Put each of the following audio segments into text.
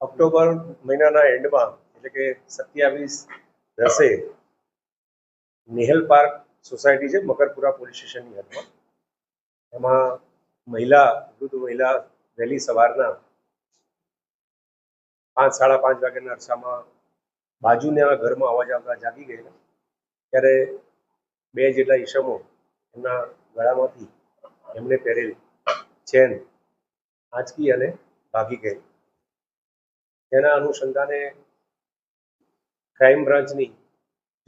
October મહિનાના એન્ડમાં, એટલે કે સત્યાવીસ દસે, નેહલ પાર્ક સોસાયટી છે, મકરપુરા પોલીસ સ્ટેશનની હદમાં એમાં મહિલા, વૃદ્ધ મહિલા વહેલી સવારના પાંચ, સાડા પાંચ વાગ્યાના અરસામાં બાજુના ઘરમાં અવાજ આવતા જાગી ગયેલા. ત્યારે બે જેટલા ઈસમો એમના ગળામાંથી એમણે પહેરેલ ચેન આંચકી અને ભાગી ગઈ. તેના અનુસંધાને ક્રાઇમ બ્રાન્ચની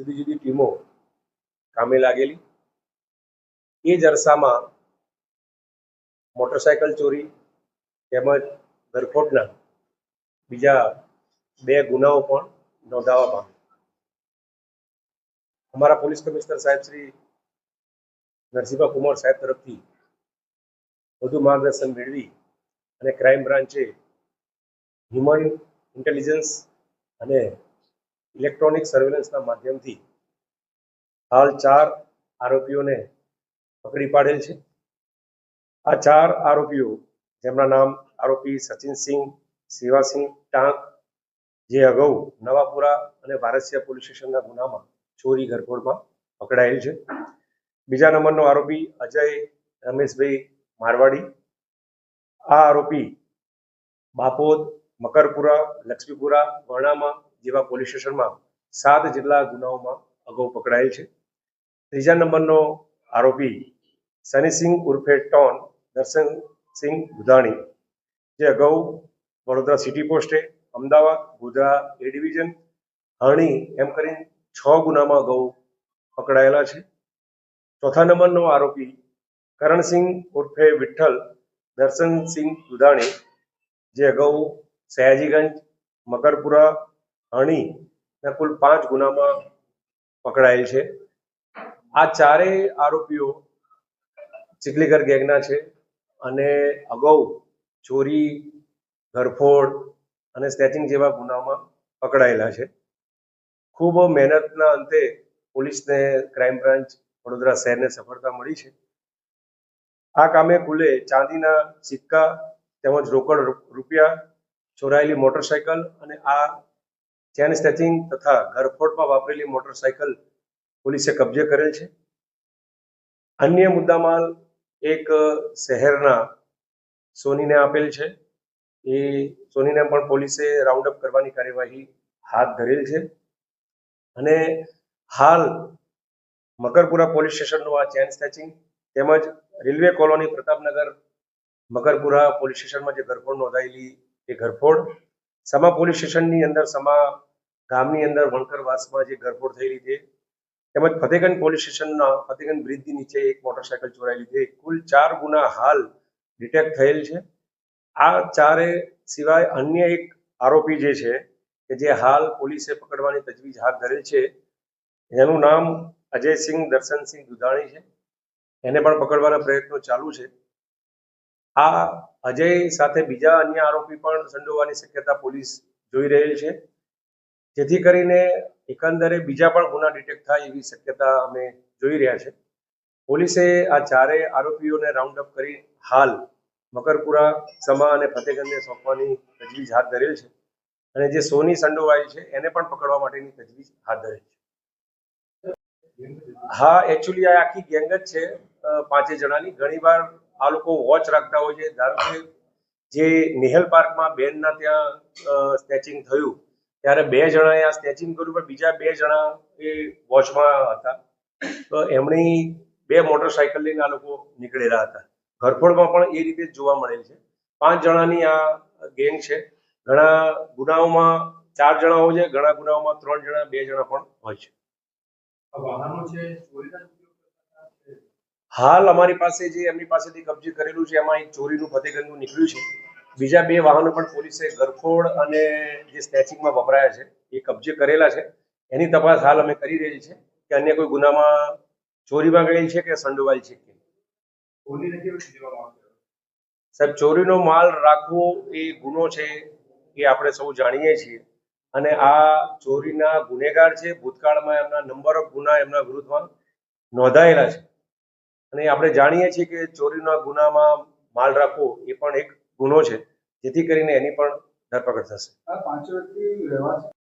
જુદી જુદી ટીમો કામે લાગેલી. એ જ અરસામાં મોટરસાયકલ ચોરી તેમજ ધરખોટના બીજા બે ગુનાઓ પણ નોંધાવા પામ્યા અમારા પોલીસ કમિશનર સાહેબ શ્રી નરસિંહા કુમાર સાહેબ તરફથી વધુ માર્ગદર્શન મેળવી અને ક્રાઇમ બ્રાન્ચે હ્યુમન ઇન્ટેલિજન્સ અને ઇલેક્ટ્રોનિક સર્વેલન્સના માધ્યમથી હાલ ચાર આરોપીઓને પકડી પાડેલ છે. આ ચાર આરોપીઓ, જેમના નામ આરોપી સચિનસિંહ શિવાસિંહ ટાંક, જે અગાઉ નવાપુરા અને વારસિયા પોલીસ સ્ટેશનના ગુનામાં ચોરી ગરફોડમાં પકડાયેલ છે. બીજા નંબરનો આરોપી અજય રમેશભાઈ મારવાડી આ આરોપી બાપોદ, મકરપુરા, લક્ષ્મીપુરા, વર્ણામાં જેવા પોલીસ સ્ટેશનમાં સાત જેટલા ગુનાઓમાં અગાઉ પકડાયેલ છે. ત્રીજા નંબરનો આરોપી સનીસિંહ ઉર્ફે ટોન દર્શનસિંહ ગુધાણી જે અગાઉ વડોદરા સિટી પોસ્ટે અમદાવાદ, ગોધરા એ ડિવિઝન હણી એમ કરીને છ ગુનામાં અગાઉ પકડાયેલા છે. ચોથા નંબરનો આરોપી કરણસિંહ ઉર્ફે વિઠ્ઠલ, દર્શનસિંહ દુધાણી, જે અગાઉ સયાજીગંજ, મકરપુરા અણી ના કુલ પાંચ ગુનામાં પકડાયેલ છે. આ ચારેય આરોપીઓ ચીખલીગર ગેંગના છે અને અગાઉ ચોરી ઘરફોડ અને સ્નેચિંગ જેવા ગુનામાં પકડાયેલા છે. ખૂબ મહેનતના અંતે પોલીસને ક્રાઇમ બ્રાન્ચ વડોદરા શહેરને સફળતા મળી છે. આ કામે કુલે ચાંદીના સિક્કા તેમજ રોકડ રૂપિયા, ચોરાયેલી મોટરસાયકલ અને આ ચેન સ્ટેચિંગ તથા ઘરફોડમાં વાપરેલી મોટરસાયકલ પોલીસે કબજે કરેલ છે. અન્ય મુદ્દામાલ એક શહેરના સોનીને આપેલ છે. એ સોનીને પણ પોલીસે રાઉન્ડ અપ કરવાની કાર્યવાહી હાથ ધરેલ છે. અને હાલ મકરપુરા પોલીસ સ્ટેશનનું આ ચેન સ્ટેચિંગ તેમજ railway colony Pratapnagar Makarpura police સ્ટેશનમાં જે ઘરફોડ નોંધાયેલી, એ ઘરફોડ. સમા પોલીસ સ્ટેશનની અંદર, સમા ગામની અંદર વણકરવાસમાં જે ઘરફોડ થયેલી છે, તેમજ ફતેગંજ પોલીસ સ્ટેશનના, ફતેગંજ બ્રિજની નીચે એક મોટરસાયકલ ચોરાયેલી છે. કુલ ચાર ગુના હાલ ડિટેક્ટ થયેલ છે. આ ચારે સિવાય અન્ય એક આરોપી જે છે, કે જે હાલ પોલીસે પકડવાની તજવીજ હાથ ધરેલ છે, એનું નામ અજયસિંહ દર્શનસિંહ દુધાણી છે. એને પણ પકડવાના પ્રયત્નો ચાલુ છે. આ અજય સાથે બીજા અન્ય આરોપી પણ સંડોવાની શક્યતા પોલીસ જોઈ રહેલ છે. જેથી કરીને એકંદરે બીજા પણ ગુના ડિટેક્ટ થાય એવી શક્યતા અમે જોઈ રહ્યા છે. પોલીસે આ ચારેય આરોપીઓને રાઉન્ડ અપ કરી હાલ મકરપુરા, સમા અને ફતેગંજને સોંપવાની તજવીજ હાથ ધરેલ છે. અને જે સોની સંડોવાઈ છે, એને પણ પકડવા માટેની તજવીજ હાથ ધરેલ છે. હા એકચ્યુઅલી આ આખી ગેંગ જ છે. પાંચે જણાની. ઘણીવાર આ લોકો વોચ રાખતા હોય છે. ધારો કે જે નેહલ પાર્કમાં બેનના ત્યાં સ્નેચિંગ થયું, ત્યારે બે જણાએ આ સ્નેચિંગ કર્યું, પણ બીજા બે જણા એ વોચમાં હતા. તો એમની બે મોટરસાયકલ લઈને આ લોકો નીકળેલા હતા. ઘરફોડમાં પણ એ રીતે જોવા મળેલ છે. પાંચ જણાની આ ગેંગ છે. ઘણા ગુનાઓમાં ચાર જણા હોય છે, ઘણા ગુનાઓમાં ત્રણ જણા, બે જણા પણ હોય છે. વાહનો છે, ચોરીના જ ઉપયોગ કરતા હતા કે હાલ અમારી પાસે જે એમની પાસેથી કબજે કરેલું છે એમાં એક ચોરીનું ફતેગંજનું નીકળ્યું છે. બીજા બે વાહનો પણ પોલીસે ગરખોડ અને જે સ્નેચિંગમાં વપરાયા છે એ કબજે કરેલા છે. એની તપાસ હાલ અમે કરી રહી છે કે અન્ય કોઈ ગુનામાં ચોરીમાં ગયેલ છે કે સંડોવાયેલ છે કે સાહેબ ચોરીનો માલ રાખવો એ ગુનો છે એ આપણે સૌ જાણીએ છીએ. અને આ ચોરીના ગુનેગાર છે ભૂતકાળમાં એમના નંબર ઓફ ગુના એમના વિરુદ્ધમાં નોંધાયેલા છે. અને આપણે જાણીએ છીએ કે ચોરીના ગુનામાં માલ રાખવો એ પણ એક ગુનો છે, જેથી કરીને એની પણ ધરપકડ થશે.